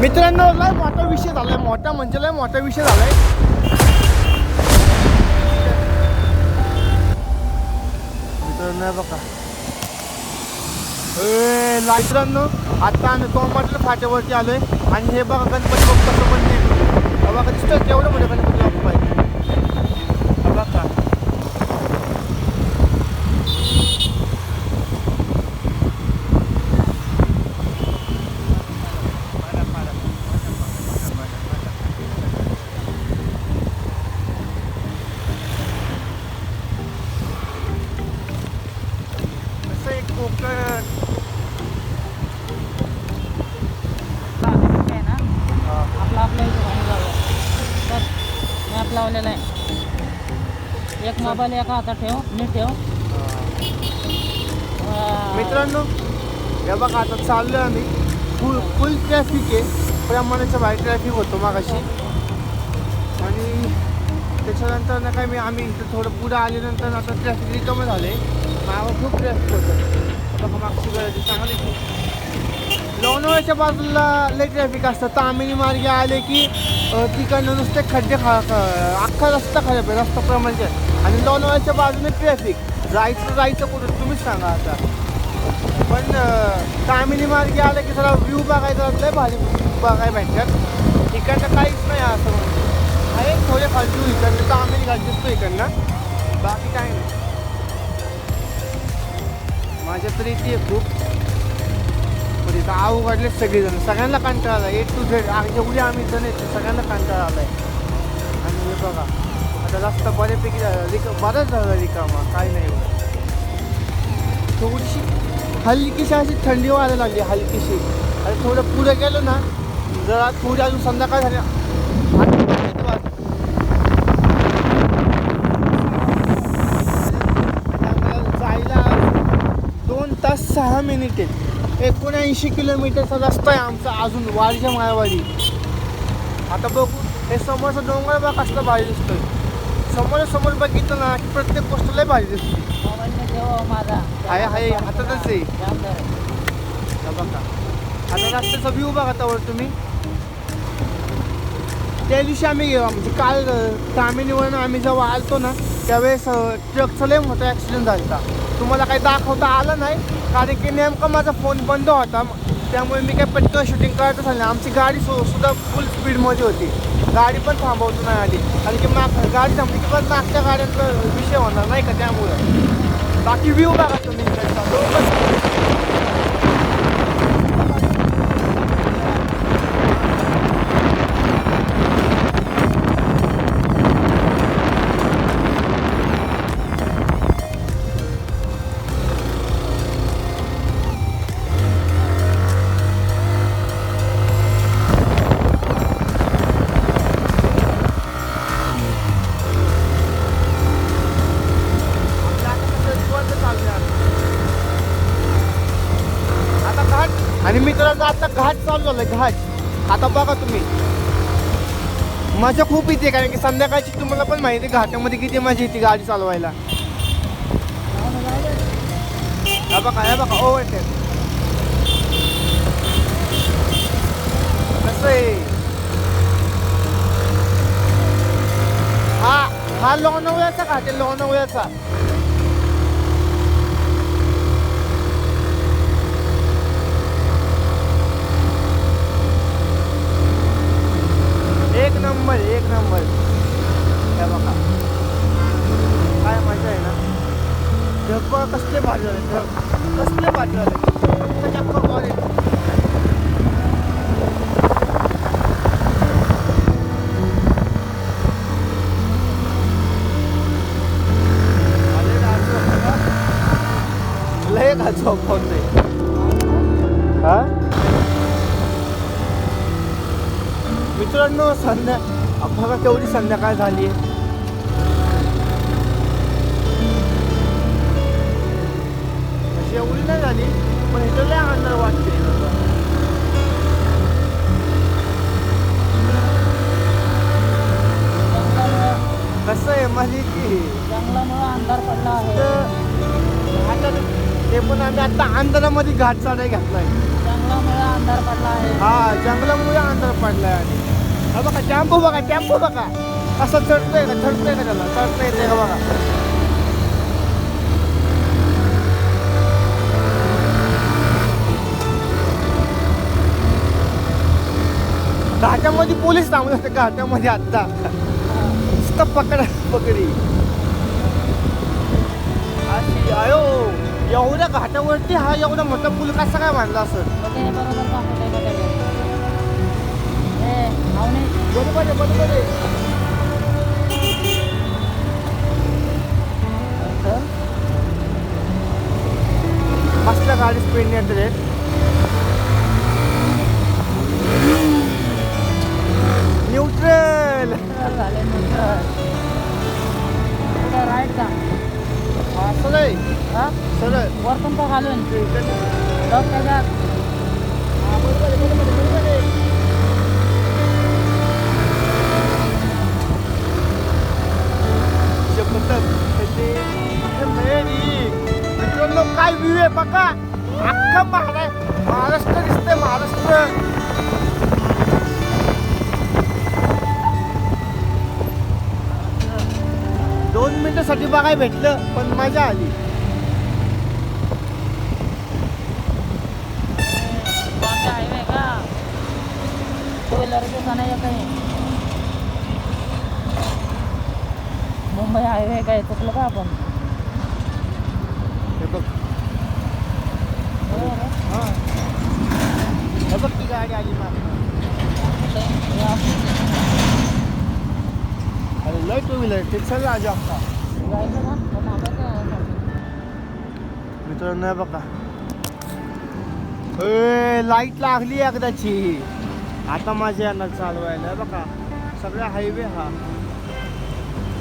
मित्रांनो लय मोठा विषय झालाय. मोठा म्हणजे लय मोठा विषय झालाय. मित्रांनो बघा. ए, मित्रांनो आता आम्ही कोमाटल्या फाट्यावरती आलोय. आणि हे बघा गणपती बघ कसं हे बघा दिसतोय केवढं मोठं गणपती बाप्पा आहे हे बघा कसं एक कोकण आहे ना आपला आपल्या हिशोबाने जाऊया तर मॅप लावलेला आहे एक मोबाईल एका हातात ठेव नीट ठेव. मित्रांनो हे बघा आता चाललोय आम्ही. फुल फुल ट्रॅफिक आहे. प्रमाणाच्या बाहेर ट्रॅफिक होतो मागाशी. आणि त्याच्यानंतर ना काय मी आम्ही इथं थोडं पुढं आल्यानंतर आता ट्रॅफिक रिकमी झाले मागं खूप ट्रॅफिक होतं. बघा मागची गर्दी चांगली लोणावळ्याच्या बाजूला लय ट्रॅफिक असतं. तामिनी मार्गे आले की तिकडनं नुसते खड्डे खा अख्खा रस्ता खराब आहे. रस्ता प्रमाणे आणि लोणावळ्याच्या बाजूने ट्रॅफिक जायचं जायचं कुठं? तुम्हीच सांगा आता. पण कामिनी मार्गे आलं की जरा व्ह्यू बघायचा लय भारी बघायला भेटतात. इकडनं काहीच नाही असं म्हणजे आहे थोडे फालतू इकडनं आम्ही घाट दिसतो इकडनं. बाकी काही नाही. माझ्या तरी ती खूप. पण इथं अवघडले सगळेजण. सगळ्यांना कंटाळा आला ए टू झेड जेवढी आम्ही जण येते सगळ्यांना कंटाळा आला आहे आणि हे बघा. आता रस्ता बऱ्यापैकी झाला. रिक बराच झाला रिकामा. काही नाही एवढं. थोडीशी हलकीशी अशी थंडी व्हायला लागली हलकीशी. आणि थोडं पुढे गेलो ना जरा थोडी अजून संध्याकाळ झाली. जायला दोन तास सहा मिनिट. आहेत एकोणऐंशी किलोमीटरचा रस्ता आहे आमचा अजून वाडीच्या मायावाडी आता बघू हे समोरचा डोंगर बघ कसला भारी दिसतोय. समोर समोर बघितलं ना की प्रत्येक गोष्ट लय भारी दिसते. आहे, आहे, हातातच आहे. हा बघा. आता रस्त्याचा व्ह्यू बघा त्यावर तुम्ही. त्या दिवशी आम्ही गेलो म्हणजे काल तामिनीवरून आम्ही जेव्हा आलतो ना त्यावेळेस ट्रकचा लय मोठा ॲक्सिडेंट झाला तुम्हाला काही दाखवता आलं नाही कारण की नेमका माझा फोन बंद होता. त्यामुळे मी काही पटकन शूटिंग करतच आलं नाही. आमची गाडी सु सुद्धा फुल स्पीडमध्ये होती. गाडी पण थांबवतो नाही आली आणि की माग गाडी थांबली की पण मागच्या गाड्यांचा विषय होणार नाही का त्यामुळं. बाकी व्ह्यू बघा तुम्ही. घाट चालू झालाय घाट. आता बघा तुम्ही. मजा खूप येते कारण की संध्याकाळची तुम्हाला पण माहिती आहे घाटामध्ये किती मजा येते गाडी चालवायला. हा बघा हे बघा हो, ओव्हर कसं आहे? हा हा लोणावळ्याचा घाट आहे लोणावळ्याचा एक नंबर एक नंबर हे बघा काय मजा आहे ना ढग बघा कसले भारी कसले भारी झाले चक्क लय मित्रांनो संध्या बघा केवढी संध्याकाळ झाली आहे. नाही झाली पण इथं लय अंधार वाटते कसं आहे माझी की? जंगलामुळं अंधार पडला आहे. ते पण आम्ही आता अंधारामध्ये घाट चढाय घातलाय. जंगलामुळे अंधार पडला आहे. हा जंगलामुळे अंधार पडलाय आणि. हा बघा टेम्पो बघा टेम्पो बघा. असं चढतोय का चढतोय का त्याला चढता येते का बघा. घाटामध्ये पोलीस थांबले होते घाटामध्ये आत्ता नुसतं पकडा. पकडी. अशी अयो एवढ्या घाटावरती हा एवढा मोठा पूल कसा काय बांधला असं बरोबर हे. बरोबर आहे बरोबर आहे. मस्त गाडी स्पीड येते न्यूट्रल. झाले राईट का हा सरळ घालून त्याच्यात काय व्ह्यू आहे बघा. अख्खा महारा महाराष्ट्र दिसतंय महाराष्ट्र. दोन मिनिटासाठी बघायला भेटलं पण मजा आली. मुंबई हायवे काय चुकलं का आपण? हे बघ. हा हे. बघ ती गाडी आली मागं. अरे लय टू व्हीलर ते चल आज आपला. जायचं मित्रांनो बघा. ए लाइट लागली एकदाची. आता माझ्या यांना चालवायला हे बघा. सगळा हायवे हा.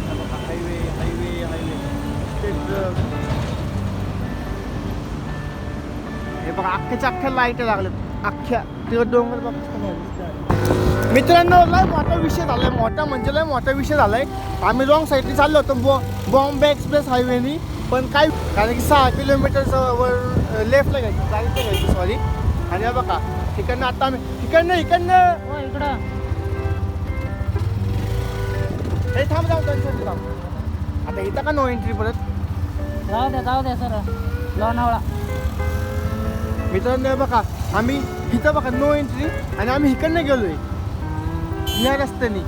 हे बघा हायवे हायवे हायवे ते हे बघा अख्ख्याच्या अख्ख्या लाइट लागल्यात. अख्ख्या ते डोंगर बघ. मित्रांनो लय मोठा विषय झालाय मोठा म्हणजे लय मोठा विषय झालाय. आम्ही रॉंग साईडने चाललो होतो बॉ बॉम्बे एक्सप्रेस हायवेनी पण काय कारण की सहा किलोमीटरचं वर लेफ्टला घ्यायची राईटला घ्यायची सॉरी आणि बघा तिकडनं आता आम्ही तिकडनं इकडनं! हो इकडं. हे थांब जाऊ त्यांचं थांब आता इथं का नो एंट्री परत? जाऊ दे जाऊ दे सर. लोणावळा मित्रांनो बघा आम्ही इथं बघा नो एंट्री आणि आम्ही इकडनं गेलोय. या रस्त्याने.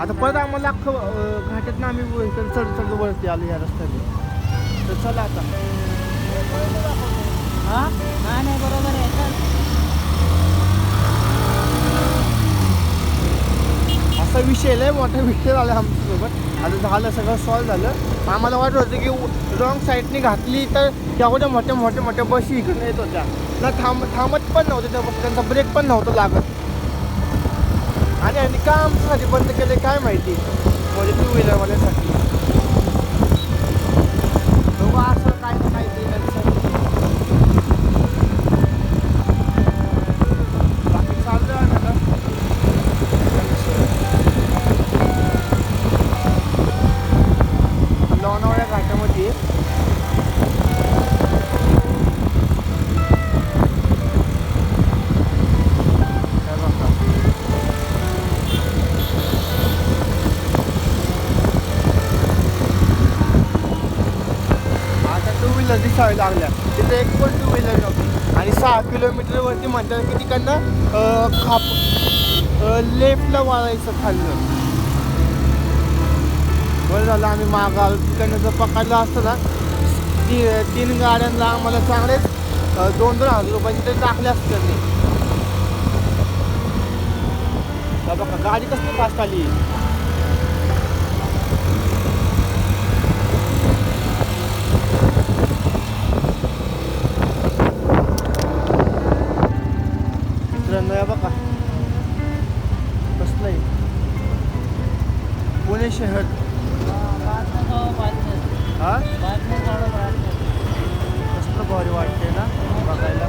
आता परत आम्हाला अख्खं अं, घाटातनं आम्ही इकडं चढ चढ वरती आलो या रस्त्याने. तर चला आता. हा? नाही बरोबर आहे. असा विषय लय मोठा विषय झाला आमच्यासोबत. आता झालं सगळं सॉल्व झालं. आम्हाला वाटत होतं की रॉंग साईडने घातली तर तेवढ्या मोठ्या मोठ्या मोठ्या बशी इकडून येत होत्या. ना थांब थांबत पण नव्हते त्या त्यांचा ब्रेक पण नव्हतं लागत. आणि यांनी कामसाठी बंद केले काय माहिती? म्हणजे टू व्हीलरवाल्यासाठी आता टू दिसावे लागल्या. तिथे एक पण टू व्हीलर नव्हती. आणि सहा किलोमीटरवरती म्हणतात की तिकडनं खाप लेफ्टला वाळायचं खाल्लं बरं झालं आम्ही मागाव तिकडनं जर पकडलं असतं ना ती तीन गाड्यांना आम्हाला चांगलेच दोन दोन हजार रुपयाचे ते टाकले असते त्यांनी. बघा गाडी कसली फास्ट आली? भारी वाटते ना बघायला.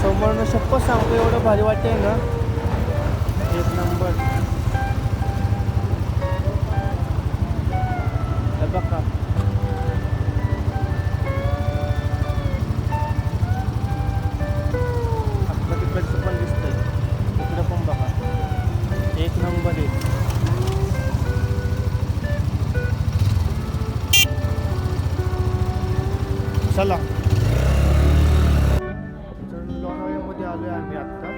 समोरनं शप्प सांगतो एवढं भारी वाटते ना. एक नंबर चला. तर लोणावळ्यामध्ये आलो आहे आम्ही आत्ता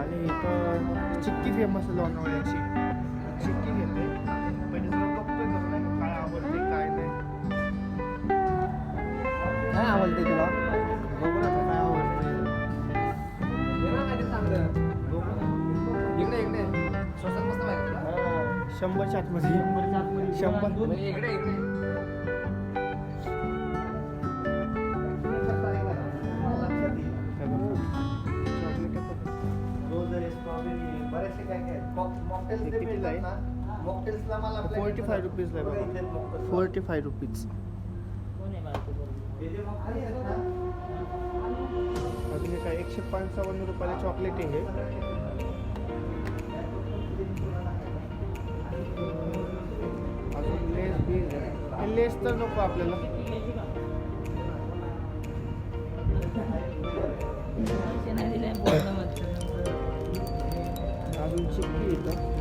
आणि इथं चिक्की फेमस आहे लोणावळ्याची. चिक्की घेते. पहिले बघतोय काय आवडते काय नाही. काय आवडते तुला? बघू ना इकडे इकडे. शंभर आहे? फोर्टी फाय रुपीजला आहे बघा फोर्टी फाय रुपीज? अजून काय एकशे पंचावन्न रुपयाला चॉकलेट आहे अजून लेस बीज आहे. हे लेस तर नको आपल्याला. अजून चिक्की येतं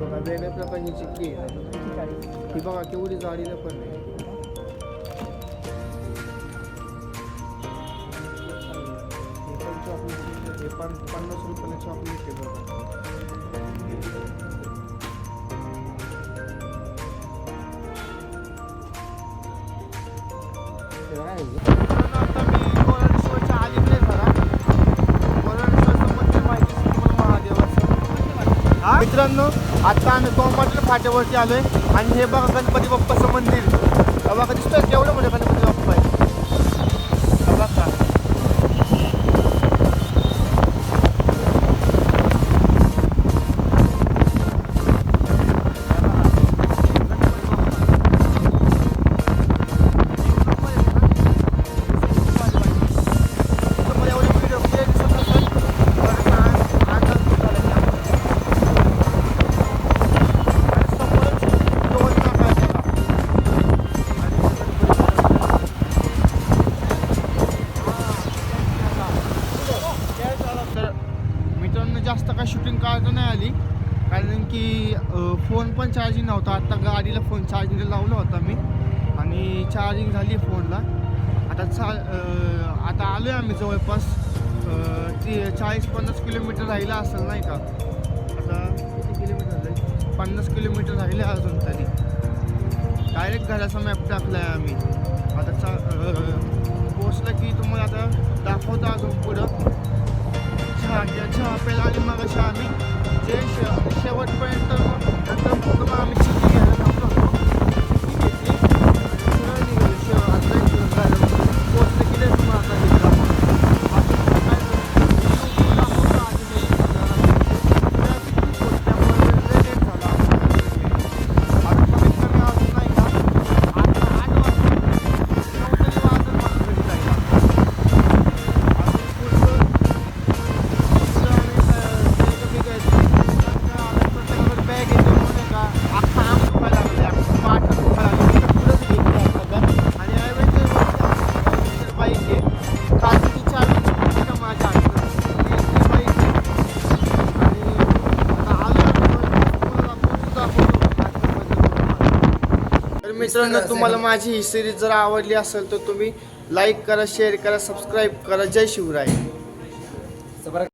बघा वेगळ्या प्रकारची चिक्की आहे. ही बघा केवढी जाडीला पण नाही हे पण पन्नास रुपयाला चॉकलेट आहे बघा. हे आहे? मित्रांनो आता आम्ही कोंबाटल्या फाट्यावरती आलोय. आणि हे बघा गणपती बाप्पाचं मंदिर. बघा दिसतोय केवढं मोठं गणपती चार्जिंग झाली फोनला आता चा आता आलो आहे आम्ही जवळपास ती चाळीस पन्नास किलोमीटर राहिला असेल नाही का? आता किती किलोमीटर झाले? पन्नास किलोमीटर राहिले अजून तरी. डायरेक्ट घराचा मॅप टाकला आहे आम्ही. आता चा पोचलं की तुम्हाला आता दाखवतो अजून पुढं. चहा घ्या चहा प्यायला आणि मग अशा आम्ही जे शेवटपर्यंत नंतर मग आम्ही मित्रांनो तुम्हाला माझी ही सिरीज जर आवडली असेल तर तुम्ही लाईक करा शेअर करा सबस्क्राईब करा. जय शिवराय.